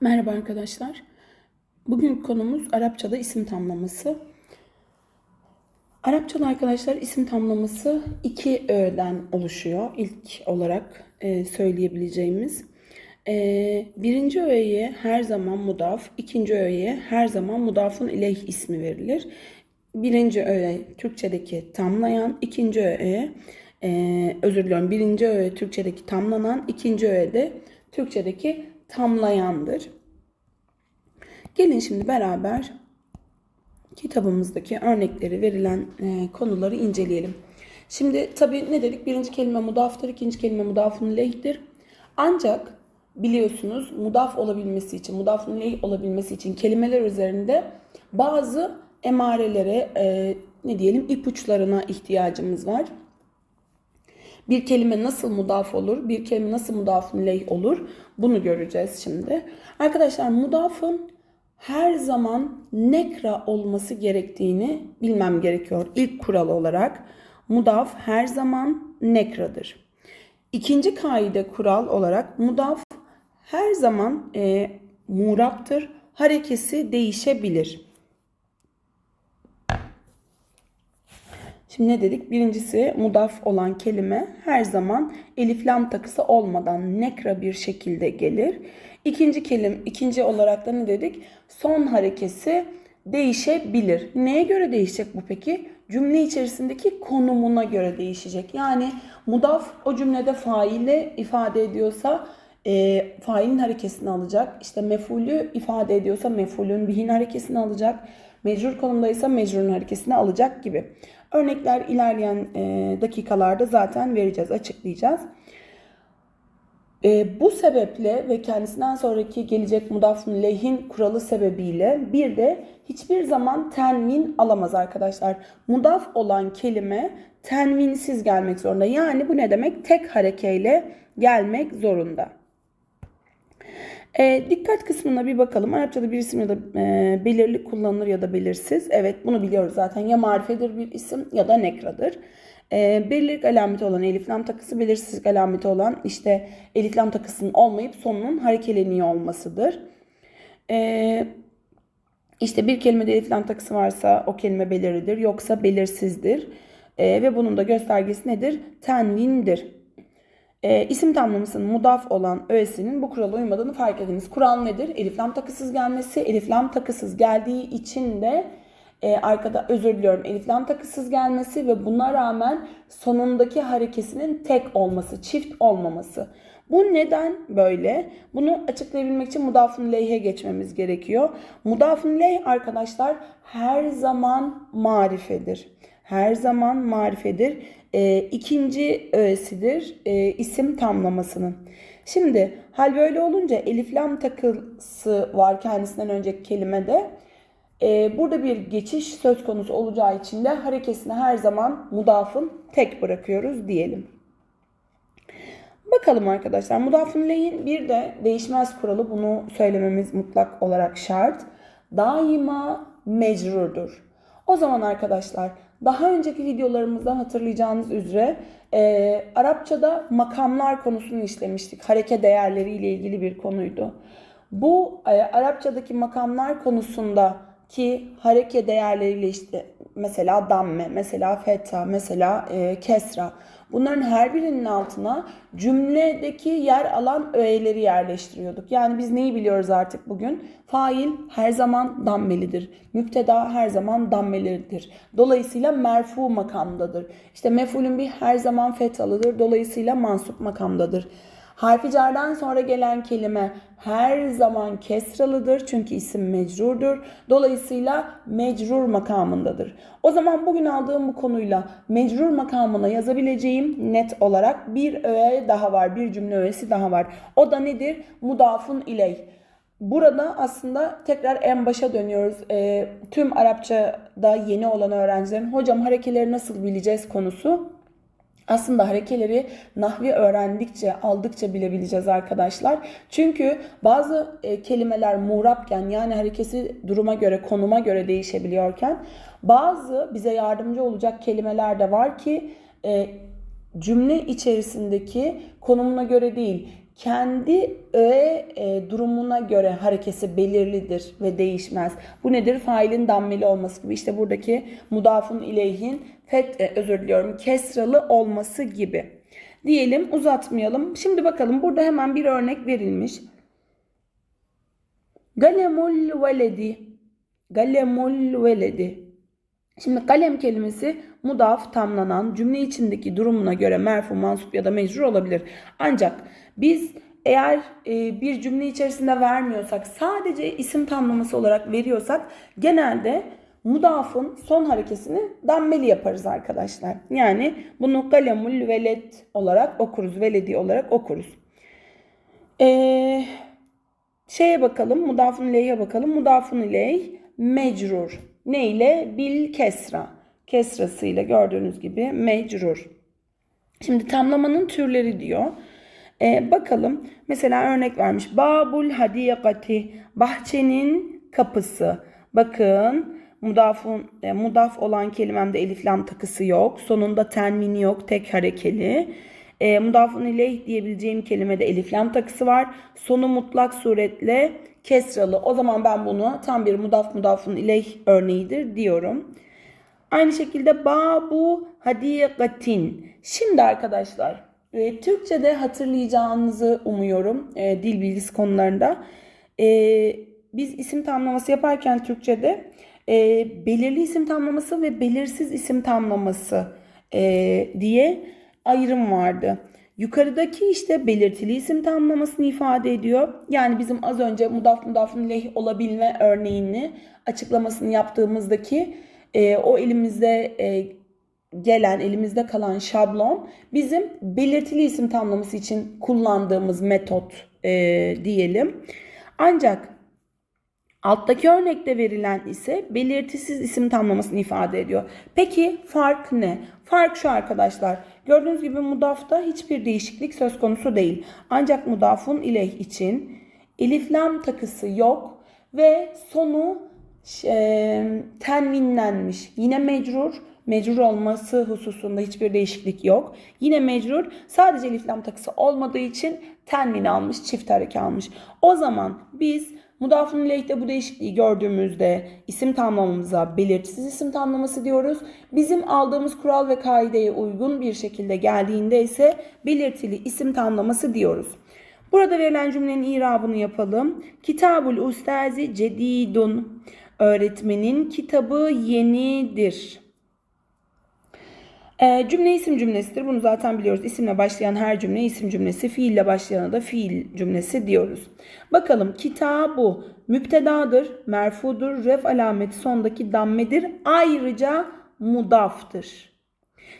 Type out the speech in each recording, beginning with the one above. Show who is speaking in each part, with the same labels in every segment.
Speaker 1: Merhaba arkadaşlar. Bugün konumuz Arapçada isim tamlaması. Arapçada arkadaşlar isim tamlaması iki öğeden oluşuyor. İlk olarak e, söyleyebileceğimiz. E, birinci öğeye her zaman mudaf, ikinci öğeye her zaman mudafun ileyh ismi verilir. Birinci öğe Türkçedeki tamlayan, ikinci öğe e, özür diliyorum birinci öğe Türkçedeki tamlanan, ikinci öğe de Türkçedeki tamlayandır. Gelin şimdi beraber kitabımızdaki örnekleri verilen e, konuları inceleyelim. Şimdi tabii ne dedik? Birinci kelime mudaftır, ikinci kelime mudafun lehdir. Ancak biliyorsunuz mudaf olabilmesi için, mudafun leh olabilmesi için kelimeler üzerinde bazı emarelere, e, ne diyelim ipuçlarına ihtiyacımız var. Bir kelime nasıl mudaf olur, bir kelime nasıl mudafun leh olur bunu göreceğiz şimdi. Arkadaşlar mudafın her zaman nekra olması gerektiğini bilmem gerekiyor. İlk kural olarak mudaf her zaman nekradır. İkinci kaide kural olarak mudaf her zaman e, muraptır. Harekesi değişebilir. Şimdi ne dedik? Birincisi mudaf olan kelime her zaman elif takısı olmadan nekra bir şekilde gelir. İkinci kelim, ikinci olarak da ne dedik? Son harekesi değişebilir. Neye göre değişecek bu peki? Cümle içerisindeki konumuna göre değişecek. Yani mudaf o cümlede faile ifade ediyorsa e, failin harekesini alacak. İşte mefulü ifade ediyorsa mefulün bihin harekesini alacak. Mecrur konumdaysa mecrurun harekesini alacak gibi. Örnekler ilerleyen e, dakikalarda zaten vereceğiz, açıklayacağız. E, bu sebeple ve kendisinden sonraki gelecek mudafun lehin kuralı sebebiyle bir de hiçbir zaman tenvin alamaz arkadaşlar. Mudaf olan kelime tenvinsiz gelmek zorunda. Yani bu ne demek? Tek harekeyle gelmek zorunda. E, dikkat kısmına bir bakalım. Arapçada bir isim ya da e, belirli kullanılır ya da belirsiz. Evet bunu biliyoruz zaten. Ya marifedir bir isim ya da nekradır. E, belirlilik alameti olan elif lam takısı, belirsizlik alameti olan işte elif lam takısının olmayıp sonunun harekeleniyor olmasıdır. E, işte bir kelimede elif lam takısı varsa o kelime belirlidir yoksa belirsizdir. E, ve bunun da göstergesi nedir? Tenvindir. E, isim tamlamasının mudaf olan öğesinin bu kurala uymadığını fark ediniz. Kural nedir? Elif lam takısız gelmesi. Elif lam takısız geldiği için de e, arkada özür diliyorum elif lam takısız gelmesi ve buna rağmen sonundaki harekesinin tek olması, çift olmaması. Bu neden böyle? Bunu açıklayabilmek için mudafun leyhe geçmemiz gerekiyor. Mudafun leyh arkadaşlar her zaman marifedir. Her zaman marifedir. E, ikinci öğesidir e, isim tamlamasının. Şimdi hal böyle olunca elif lam takısı var kendisinden önceki kelimede. E, burada bir geçiş söz konusu olacağı için de harekesini her zaman mudafın tek bırakıyoruz diyelim. Bakalım arkadaşlar mudafın leyin bir de değişmez kuralı bunu söylememiz mutlak olarak şart. Daima mecrurdur. O zaman arkadaşlar daha önceki videolarımızda hatırlayacağınız üzere e, Arapçada makamlar konusunu işlemiştik. Hareke değerleri ile ilgili bir konuydu. Bu e, Arapçadaki makamlar konusunda ki hareke değerleriyle işte mesela damme, mesela feta, mesela e, kesra. Bunların her birinin altına cümledeki yer alan öğeleri yerleştiriyorduk. Yani biz neyi biliyoruz artık bugün? Fail her zaman dammelidir. Müpteda her zaman dammelidir. Dolayısıyla merfu makamdadır. İşte mefulün bir her zaman fethalıdır. Dolayısıyla mansup makamdadır. Harfi cardan sonra gelen kelime her zaman kesralıdır çünkü isim mecrurdur. Dolayısıyla mecrur makamındadır. O zaman bugün aldığım bu konuyla mecrur makamına yazabileceğim net olarak bir öğe daha var. Bir cümle öğesi daha var. O da nedir? Mudafun iley. Burada aslında tekrar en başa dönüyoruz. E, tüm Arapçada yeni olan öğrencilerin hocam harekeleri nasıl bileceğiz konusu aslında harekeleri nahvi öğrendikçe, aldıkça bilebileceğiz arkadaşlar. Çünkü bazı e, kelimeler muğrapken yani harekesi duruma göre, konuma göre değişebiliyorken bazı bize yardımcı olacak kelimeler de var ki e, cümle içerisindeki konumuna göre değil, kendi öğe e, durumuna göre harekesi belirlidir ve değişmez. Bu nedir? Failin dammeli olması gibi. İşte buradaki mudafun ileyhin fet, e, özür diliyorum kesralı olması gibi. Diyelim uzatmayalım. Şimdi bakalım burada hemen bir örnek verilmiş. Galemul veledi. Galemul veledi. Şimdi kalem kelimesi mudaf tamlanan cümle içindeki durumuna göre merfu, mansup ya da mecrur olabilir. Ancak biz eğer e, bir cümle içerisinde vermiyorsak sadece isim tamlaması olarak veriyorsak genelde mudafın son harekesini dammeli yaparız arkadaşlar. Yani bunu kalemul veled olarak okuruz. Veledi olarak okuruz. Eee şeye bakalım. Mudafun ileyhe bakalım. Mudafun ileyh mecrur. Ne ile? Bil kesra. Kesrasıyla gördüğünüz gibi mecrur. Şimdi tamlamanın türleri diyor. Ee, bakalım. Mesela örnek vermiş. Babul hadiyakati. Bahçenin kapısı. Bakın mudafun, e, mudaf olan kelimemde elif lam takısı yok. Sonunda tenmini yok. Tek harekeli. E, mudafun ileyh diyebileceğim kelimede elif lam takısı var. Sonu mutlak suretle kesralı. O zaman ben bunu tam bir mudaf mudafun ileyh örneğidir diyorum. Aynı şekilde babu hadiyekatin. Şimdi arkadaşlar e, Türkçe'de hatırlayacağınızı umuyorum e, dil bilgisi konularında. E, biz isim tamlaması yaparken Türkçe'de e, belirli isim tamlaması ve belirsiz isim tamlaması e, diye ayrım vardı. Yukarıdaki işte belirtili isim tamlamasını ifade ediyor. Yani bizim az önce mudaf mudafun ileyh olabilme örneğini açıklamasını yaptığımızdaki e, o elimizde e, gelen, elimizde kalan şablon bizim belirtili isim tamlaması için kullandığımız metot e, diyelim. Ancak alttaki örnekte verilen ise belirtisiz isim tamlamasını ifade ediyor. Peki fark ne? Fark şu arkadaşlar. Gördüğünüz gibi mudafta hiçbir değişiklik söz konusu değil. Ancak mudafun ileyh için elif lam takısı yok ve sonu tenvinlenmiş. Yine mecrur. Mecrur olması hususunda hiçbir değişiklik yok. Yine mecrur sadece elif lam takısı olmadığı için tenvin almış, çift hareke almış. O zaman biz mudafun ileyhte bu değişikliği gördüğümüzde isim tamlamamıza belirtisiz isim tamlaması diyoruz. Bizim aldığımız kural ve kaideye uygun bir şekilde geldiğinde ise belirtili isim tamlaması diyoruz. Burada verilen cümlenin irabını yapalım. Kitabul ustazi cedidun. Öğretmenin kitabı yenidir. E, cümle isim cümlesidir. Bunu zaten biliyoruz. İsimle başlayan her cümle isim cümlesi, fiille başlayana da fiil cümlesi diyoruz. Bakalım kitabu müptedadır, merfudur, ref alameti sondaki dammedir. Ayrıca mudaftır.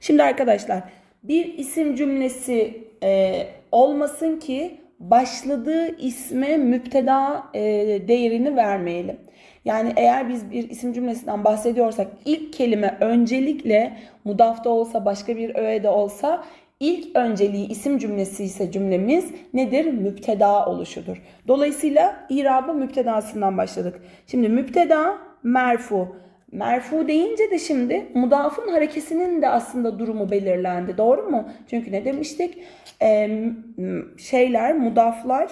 Speaker 1: Şimdi arkadaşlar bir isim cümlesi e, olmasın ki başladığı isme müpteda e, değerini vermeyelim. Yani eğer biz bir isim cümlesinden bahsediyorsak ilk kelime öncelikle mudafta olsa başka bir öğede olsa ilk önceliği isim cümlesi ise cümlemiz nedir? Müpteda oluşudur. Dolayısıyla irabı müptedasından başladık. Şimdi müpteda merfu. Merfu deyince de şimdi mudafın harekesinin de aslında durumu belirlendi. Doğru mu? Çünkü ne demiştik? Ee, şeyler, mudaflar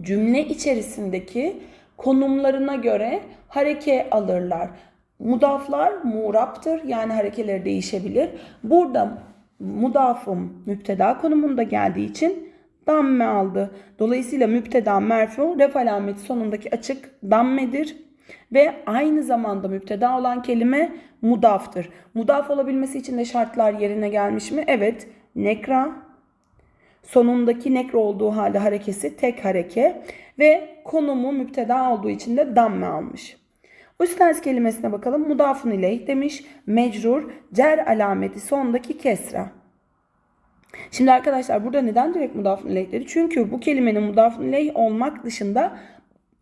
Speaker 1: cümle içerisindeki konumlarına göre hareke alırlar. Mudaflar muraptır yani harekeleri değişebilir. Burada mudafım müpteda konumunda geldiği için damme aldı. Dolayısıyla müpteda merfu ref alameti sonundaki açık dammedir. Ve aynı zamanda müpteda olan kelime mudaftır. Mudaf olabilmesi için de şartlar yerine gelmiş mi? Evet. Nekra, sonundaki nekro olduğu halde harekesi tek hareke ve konumu müpteda olduğu için de damme almış. Üstens kelimesine bakalım. Mudafun ileyh demiş. Mecrur, cer alameti sondaki kesra. Şimdi arkadaşlar burada neden direkt mudafun ileyh dedi? Çünkü bu kelimenin mudafun ileyh olmak dışında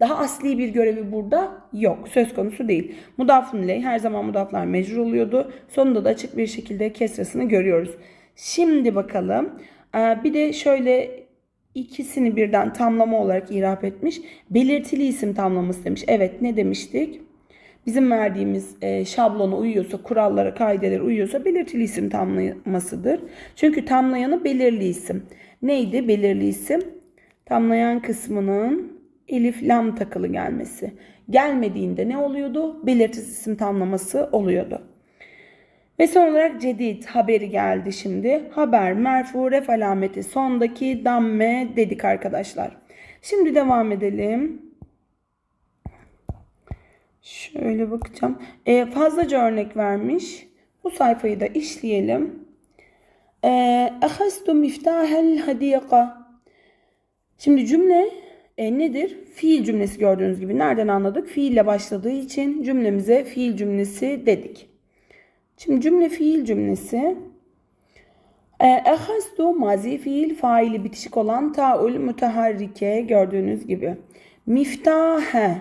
Speaker 1: daha asli bir görevi burada yok. Söz konusu değil. Mudafun ileyh her zaman mudaflar mecrur oluyordu. Sonunda da açık bir şekilde kesrasını görüyoruz. Şimdi bakalım. Ee, bir de şöyle ikisini birden tamlama olarak irap etmiş. Belirtili isim tamlaması demiş. Evet ne demiştik? Bizim verdiğimiz e, şablona uyuyorsa, kurallara, kaidelere uyuyorsa belirtili isim tamlamasıdır. Çünkü tamlayanı belirli isim. neydi? Belirli isim. Tamlayan kısmının elif lam takılı gelmesi. Gelmediğinde ne oluyordu? Belirtisiz isim tamlaması oluyordu. Ve son olarak cedid haberi geldi şimdi. Haber, merfu, ref alameti, sondaki damme dedik arkadaşlar. Şimdi devam edelim. Şöyle bakacağım. Ee, fazlaca örnek vermiş. Bu sayfayı da işleyelim. Ehastu miftahel hadika. Şimdi cümle e, nedir? Fiil cümlesi gördüğünüz gibi. Nereden anladık? Fiille başladığı için cümlemize fiil cümlesi dedik. Şimdi cümle fiil cümlesi. Ehastu mazi fiil faili bitişik olan taul müteharrike gördüğünüz gibi. Miftahe.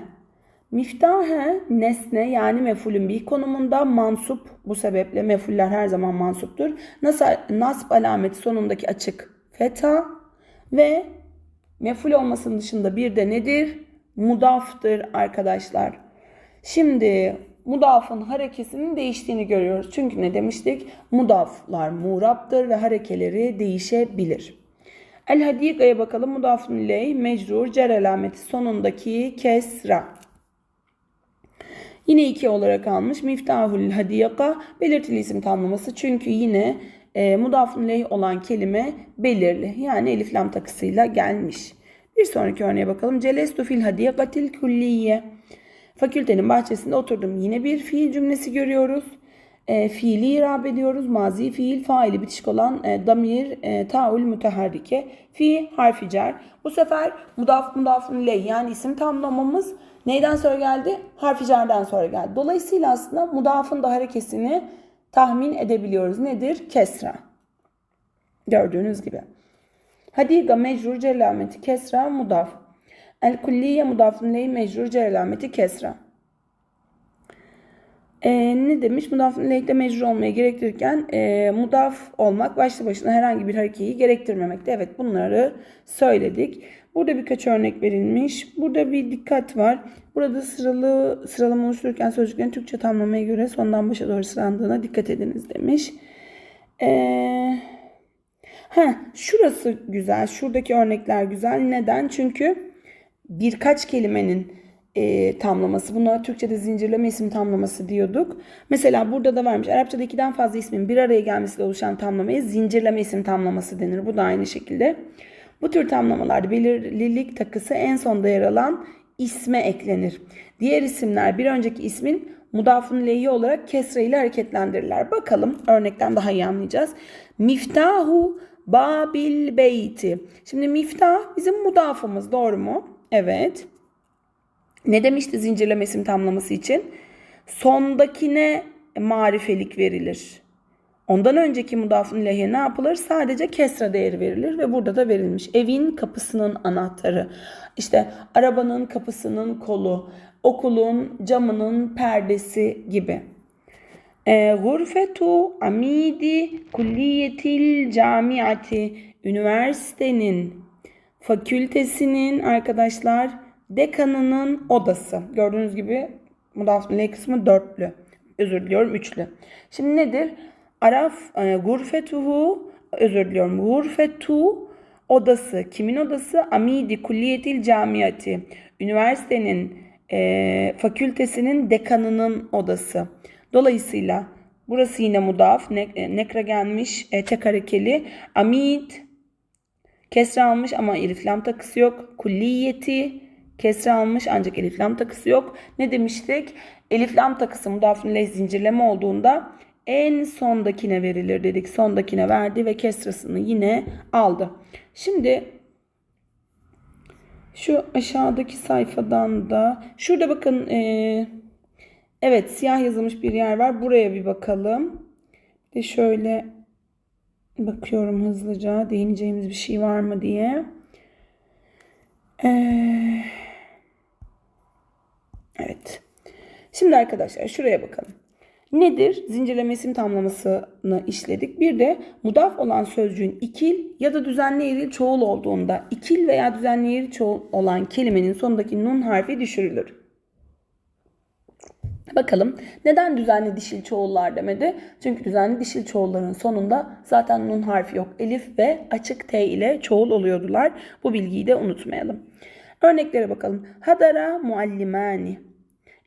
Speaker 1: Miftahe nesne yani mefulün bir konumunda mansup. Bu sebeple mefuller her zaman mansuptur. Nasıl nasb alameti sonundaki açık feta ve meful olmasının dışında bir de nedir? Mudaftır arkadaşlar. Şimdi mudafın harekesinin değiştiğini görüyoruz. Çünkü ne demiştik? Mudaflar muraptır ve harekeleri değişebilir. El hadikaya bakalım. Mudafun iley mecrur cer alameti sonundaki kesra. Yine iki olarak almış. Miftahul hadiyaka belirtili isim tamlaması. Çünkü yine e, mudafun ileyh olan kelime belirli. Yani elif lam takısıyla gelmiş. Bir sonraki örneğe bakalım. Celestu fil hadiyakatil kulliye. Fakültenin bahçesinde oturdum. Yine bir fiil cümlesi görüyoruz. E, fiili irab ediyoruz. Mazi fiil faili bitişik olan e, damir e, taul müteharrike. Fi harfi cer. Bu sefer mudaf mudafun ileyh yani isim tamlamamız neyden sonra geldi? Harfi cerden sonra geldi. Dolayısıyla aslında mudafın da harekesini tahmin edebiliyoruz. Nedir? Kesra. Gördüğünüz gibi. Hadiga mecrur celameti kesra mudaf. El kulliye mudafun ley mecrur celameti kesra. E, ne demiş? Mudafun leyhte mecrur olmaya gerektirirken e, mudaf olmak başlı başına herhangi bir harekeyi gerektirmemekte. Evet bunları söyledik. Burada birkaç örnek verilmiş. Burada bir dikkat var. Burada sıralı sıralama oluştururken sözcüklerin Türkçe tamlamaya göre sondan başa doğru sıralandığına dikkat ediniz demiş. Eee Ha, şurası güzel. Şuradaki örnekler güzel. Neden? Çünkü birkaç kelimenin e, tamlaması. Buna Türkçe'de zincirleme isim tamlaması diyorduk. Mesela burada da varmış. Arapçada ikiden fazla ismin bir araya gelmesiyle oluşan tamlamaya zincirleme isim tamlaması denir. Bu da aynı şekilde. Bu tür tamlamalarda belirlilik takısı en sonda yer alan isme eklenir. Diğer isimler bir önceki ismin mudafun lehi olarak kesre ile hareketlendirirler. Bakalım örnekten daha iyi anlayacağız. Miftahu babil beyti. Şimdi miftah bizim mudafımız doğru mu? Evet. Ne demişti zincirleme isim tamlaması için? Sondakine marifelik verilir. Ondan önceki mudafun lehe ne yapılır? Sadece kesra değeri verilir ve burada da verilmiş. Evin kapısının anahtarı, işte arabanın kapısının kolu, okulun camının perdesi gibi. E, gurfetu amidi kulliyetil camiati üniversitenin fakültesinin arkadaşlar dekanının odası. Gördüğünüz gibi mudaf le kısmı dörtlü. Özür diliyorum üçlü. Şimdi nedir? Araf e, gurfetuhu özür diliyorum. Gurfetu odası. Kimin odası? Amidi kulliyetil camiati. Üniversitenin e, fakültesinin dekanının odası. Dolayısıyla burası yine mudaf. Ne, e, nekra gelmiş. E, tek harekeli. Amid kesra almış ama elif lam takısı yok. Kulliyeti kesra almış ancak elif lam takısı yok. Ne demiştik? Elif lam takısı mudafun leh zincirleme olduğunda en sondakine verilir dedik. Sondakine verdi ve kesrasını yine aldı. Şimdi şu aşağıdaki sayfadan da şurada bakın e, evet siyah yazılmış bir yer var. Buraya bir bakalım. De şöyle bakıyorum hızlıca değineceğimiz bir şey var mı diye. Ee, evet. Şimdi arkadaşlar şuraya bakalım. Nedir? Zincirleme isim tamlamasını işledik. Bir de mudaf olan sözcüğün ikil ya da düzenli eril çoğul olduğunda ikil veya düzenli eril çoğul olan kelimenin sonundaki nun harfi düşürülür. Bakalım neden düzenli dişil çoğullar demedi? Çünkü düzenli dişil çoğulların sonunda zaten nun harfi yok. Elif ve açık T ile çoğul oluyordular. Bu bilgiyi de unutmayalım. Örneklere bakalım. Hadara muallimani.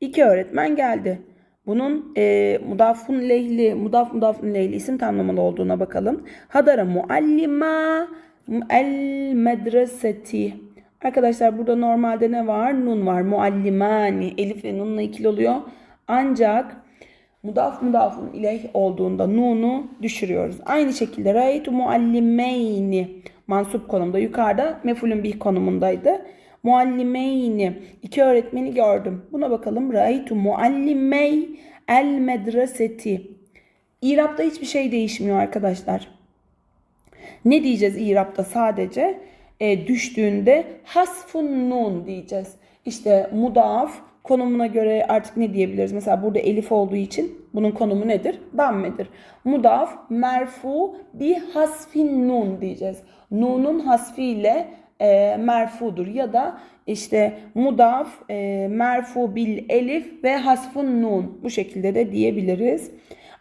Speaker 1: İki öğretmen geldi. Bunun e, mudafun lehli, mudaf mudafun lehli isim tamlamalı olduğuna bakalım. Hadara muallima el medreseti. Arkadaşlar burada normalde ne var? Nun var. Muallimani. Elif ve nunla ikili oluyor. Ancak mudaf mudafun ileyh olduğunda nunu düşürüyoruz. Aynı şekilde raytu muallimeyni mansup konumda yukarıda mefulün bih konumundaydı. Muallimeyni iki öğretmeni gördüm. Buna bakalım. Raytu muallimey el medreseti. İrapta hiçbir şey değişmiyor arkadaşlar. Ne diyeceğiz İrap'ta sadece? E, düştüğünde hasfun nun diyeceğiz. İşte mudaf konumuna göre artık ne diyebiliriz? Mesela burada elif olduğu için bunun konumu nedir? Dammedir. Mudaf merfu bi hasfin nun diyeceğiz. Nunun hasfiyle e, merfudur ya da işte mudaf e, merfu bil elif ve hasfun nun bu şekilde de diyebiliriz.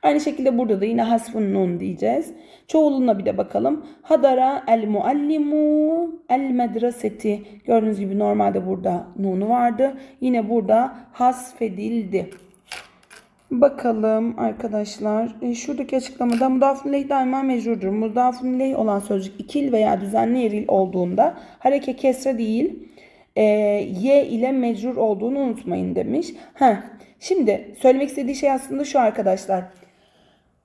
Speaker 1: Aynı şekilde burada da yine hasfun diyeceğiz. Çoğuluna bir de bakalım. Hadara el muallimu el medreseti. Gördüğünüz gibi normalde burada nunu vardı. Yine burada hasfedildi. Bakalım arkadaşlar. E, şuradaki açıklamada mudafun leh daima mecrurdur. Mudafun leh olan sözcük ikil veya düzenli eril olduğunda hareke kesre değil e, y ile mecrur olduğunu unutmayın demiş. Heh. Şimdi söylemek istediği şey aslında şu arkadaşlar.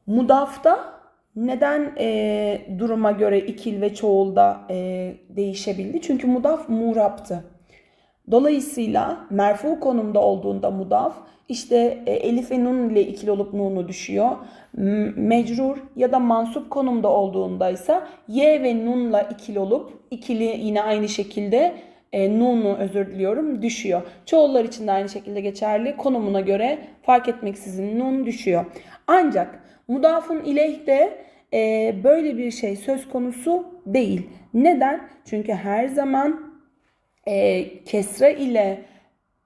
Speaker 1: Mudafta neden e, duruma göre ikil ve çoğulda e, değişebildi? Çünkü mudaf muraptı. Dolayısıyla merfu konumda olduğunda mudaf işte e, elif ve nun ile ikili olup nunu düşüyor. Mecrur ya da mansup konumda olduğunda ise y ve nunla ikili olup ikili yine aynı şekilde e, nunu özür diliyorum düşüyor. Çoğullar için de aynı şekilde geçerli. Konumuna göre fark etmeksizin nun düşüyor. Ancak mudafun ileyh e, böyle bir şey söz konusu değil. Neden? Çünkü her zaman e, kesre ile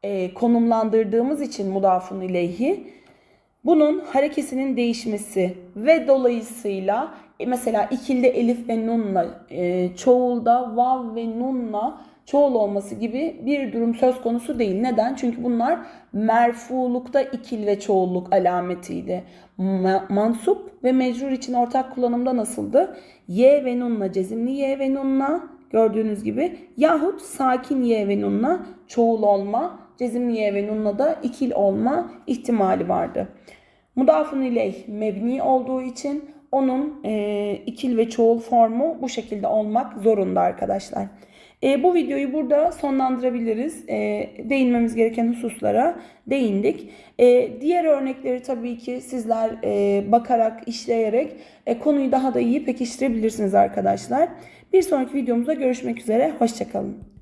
Speaker 1: e, konumlandırdığımız için mudafun ileyhi bunun harekesinin değişmesi ve dolayısıyla e, mesela ikilde elif ve nunla e, çoğulda vav ve nunla çoğul olması gibi bir durum söz konusu değil. Neden? Çünkü bunlar merfulukta ikil ve çoğulluk alametiydi. Ma- mansup ve mecrur için ortak kullanımda nasıldı? Y ve nunla cezimli Y ve nunla gördüğünüz gibi yahut sakin Y ve nunla çoğul olma, cezimli Y ve nunla da ikil olma ihtimali vardı. Mudafun ileyh mebni olduğu için onun e, ikil ve çoğul formu bu şekilde olmak zorunda arkadaşlar. E, bu videoyu burada sonlandırabiliriz. E, değinmemiz gereken hususlara değindik. E, diğer örnekleri tabii ki sizler e, bakarak, işleyerek e, konuyu daha da iyi pekiştirebilirsiniz arkadaşlar. Bir sonraki videomuzda görüşmek üzere. Hoşçakalın.